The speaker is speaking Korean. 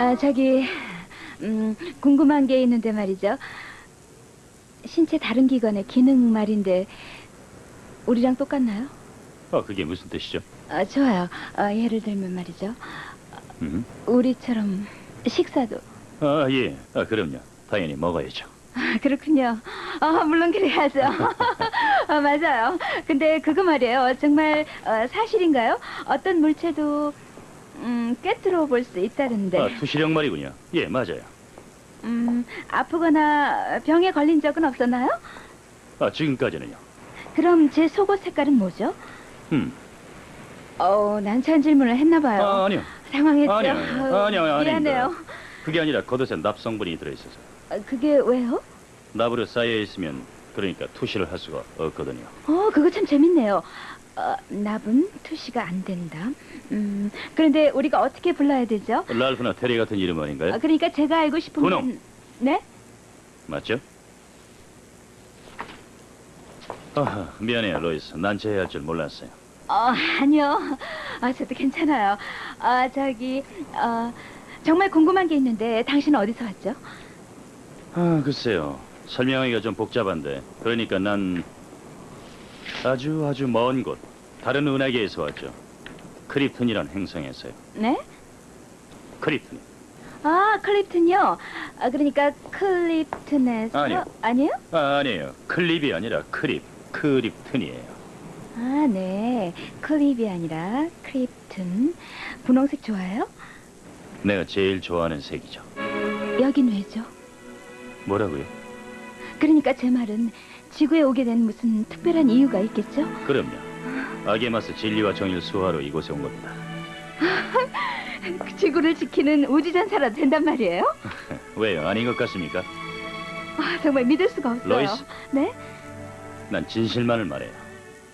아, 저기 음, 궁금한 게 있는데 말이죠. 신체 다른 기관의 기능 말인데 우리랑 똑같나요? 아, 그게 무슨 뜻이죠? 아, 좋아요. 아, 예를 들면 말이죠. 음? 우리처럼 식사도 아, 예. 아, 그럼요. 당연히 먹어야죠. 아, 그렇군요. 아, 물론 그래야죠. 아, 맞아요. 근데 그거 말이에요. 정말 어, 사실인가요? 어떤 물체도 음, 꿰뚫어 볼 수 있다던데. 아, 투시령 말이군요. 예, 맞아요. 음, 아프거나 병에 걸린 적은 없었나요? 아, 지금까지는요. 그럼 제 속옷 색깔은 뭐죠? 음. 어, 난처한 질문을 했나 봐요. 아, 아니요. 당황했죠. 아니요, 아니요. 아유, 아니요. 미안해요. 그게 아니라 겉옷에 납성분이 들어있어서 아, 그게 왜요? 납으로 쌓여 있으면 그러니까 투시를 할 수가 없거든요. 어, 그거 참 재밌네요. 어, 납은 투시가 안 된다. 음, 그런데 우리가 어떻게 불러야 되죠? 랄프나 테리 같은 이름 아닌가요? 아, 그러니까 제가 알고 싶은 분홍. 건 네? 맞죠? 아, 미안해요, 로이스. 난처해야 할 줄 몰랐어요. 어, 아니요. 아, 저도 괜찮아요. 아, 저기 어, 정말 궁금한 게 있는데 당신은 어디서 왔죠? 아, 글쎄요. 설명하기가 좀 복잡한데. 그러니까 난 아주 아주 먼 곳, 다른 은하계에서 왔죠. 크립튼이란 행성에서요. 네? 크립튼. 아, 클립튼이요. 아, 그러니까 클립튼에서 아니요. 아니에요? 아, 아니에요. 클립이 아니라 크립. 크립튼이에요. 아, 네. 클립이 아니라 크립튼. 분홍색 좋아해요? 내가 제일 좋아하는 색이죠. 여긴 왜죠? 뭐라고요? 그러니까 제 말은 지구에 오게 된 무슨 특별한 이유가 있겠죠? 그럼요. 맞서 진리와 정의를 수호하러 이곳에 온 겁니다. 그 지구를 지키는 우주전사라도 된단 말이에요? 왜요? 아닌 것 같습니까? 아, 정말 믿을 수가 없어요. 로이스? 네? 난 진실만을 말해요.